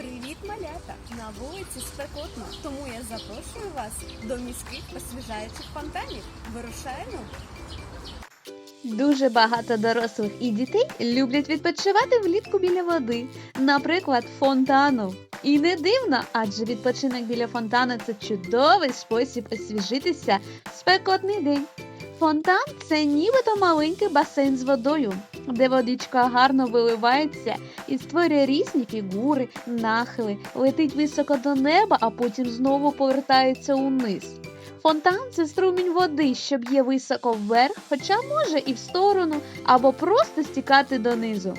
Привіт, малята! На вулиці спекотно, тому я запрошую вас до міських освіжаючих фонтанів. Вирушаємо! Дуже багато дорослих і дітей люблять відпочивати влітку біля води, наприклад, фонтану. І не дивно, адже відпочинок біля фонтану це чудовий спосіб освіжитися в спекотний день. Фонтан це нібито маленький басейн з водою, де водичка гарно виливається і створює різні фігури, нахили, летить високо до неба, а потім знову повертається униз. Фонтан це струмінь води, що б'є високо вверх, хоча може і в сторону, або просто стікати донизу.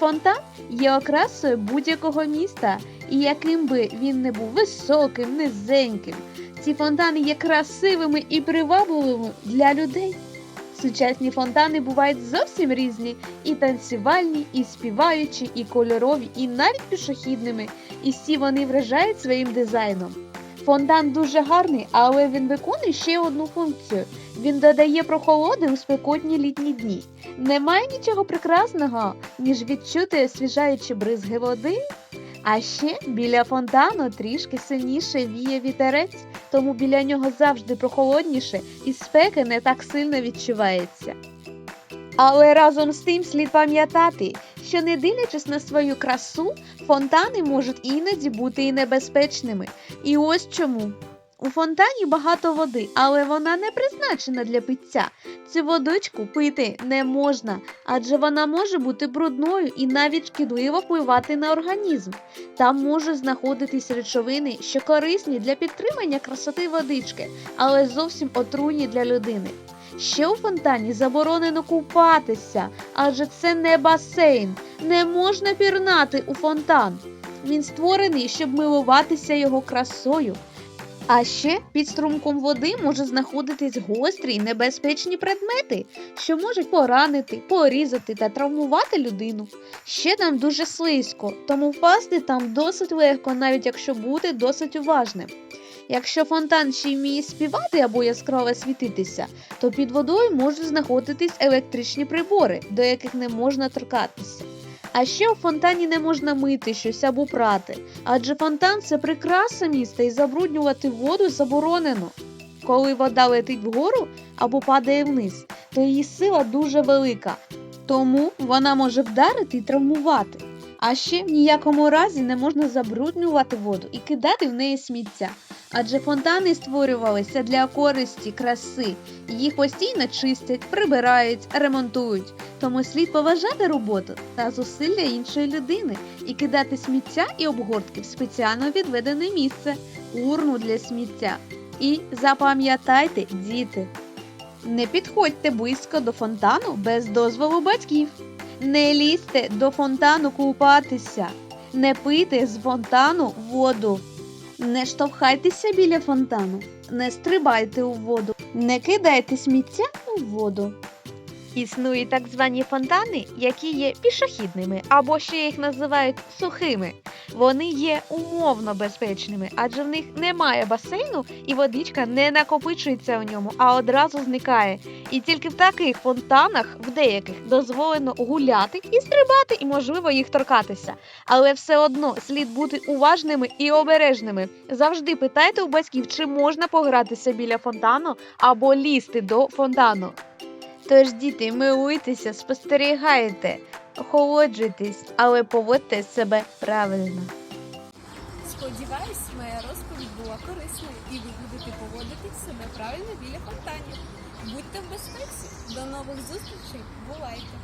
Фонтан є окрасою будь-якого міста, і яким би він не був високим, низеньким. Ці фонтани є красивими і привабливими для людей. Сучасні фонтани бувають зовсім різні: і танцювальні, і співаючі, і кольорові, і навіть пішохідними. І всі вони вражають своїм дизайном. Фонтан дуже гарний, але він виконує ще одну функцію. Він додає прохолоди у спекотні літні дні. Немає нічого прекрасного, ніж відчути освіжаючі бризги води. А ще біля фонтану трішки сильніше віє вітерець, тому біля нього завжди прохолодніше і спеки не так сильно відчувається. Але разом з тим слід пам'ятати, що не дивлячись на свою красу, фонтани можуть іноді бути і небезпечними. І ось чому. У фонтані багато води, але вона не призначена для пиття. Цю водичку пити не можна, адже вона може бути брудною і навіть шкідливо впливати на організм. Там можуть знаходитись речовини, що корисні для підтримання красоти водички, але зовсім отруйні для людини. Ще у фонтані заборонено купатися, адже це не басейн. Не можна пірнати у фонтан. Він створений, щоб милуватися його красою. А ще під струмком води може знаходитись гострі й небезпечні предмети, що можуть поранити, порізати та травмувати людину. Ще там дуже слизько, тому впасти там досить легко, навіть якщо бути досить уважним. Якщо фонтан ще й вміє співати або яскраво світитися, то під водою можуть знаходитись електричні прибори, до яких не можна торкатися. А ще у фонтані не можна мити щось або прати, адже фонтан це прикраса міста і забруднювати воду заборонено. Коли вода летить вгору або падає вниз, то її сила дуже велика, тому вона може вдарити і травмувати. А ще в ніякому разі не можна забруднювати воду і кидати в неї сміття. Адже фонтани створювалися для користі, краси, їх постійно чистять, прибирають, ремонтують. Тому слід поважати роботу та зусилля іншої людини і кидати сміття і обгортки в спеціально відведене місце, урну для сміття. І запам'ятайте, діти, не підходьте близько до фонтану без дозволу батьків. Не лізьте до фонтану купатися, не пийте з фонтану воду. Не штовхайтеся біля фонтану, не стрибайте у воду, не кидайте сміття у воду. Існують так звані фонтани, які є пішохідними, або ще їх називають сухими. Вони є умовно безпечними, адже в них немає басейну і водичка не накопичується у ньому, а одразу зникає. І тільки в таких фонтанах, в деяких, дозволено гуляти і стрибати, і можливо їх торкатися. Але все одно слід бути уважними і обережними. Завжди питайте у батьків, чи можна погратися біля фонтану або лізти до фонтану. Тож, діти, милуйтеся, спостерігайте, охолоджуйтесь, але поводьте себе правильно. Сподіваюсь, моя розповідь була корисною і ви будете поводити себе правильно біля фонтанів. Будьте в безпеці! До нових зустрічей! Бувайте!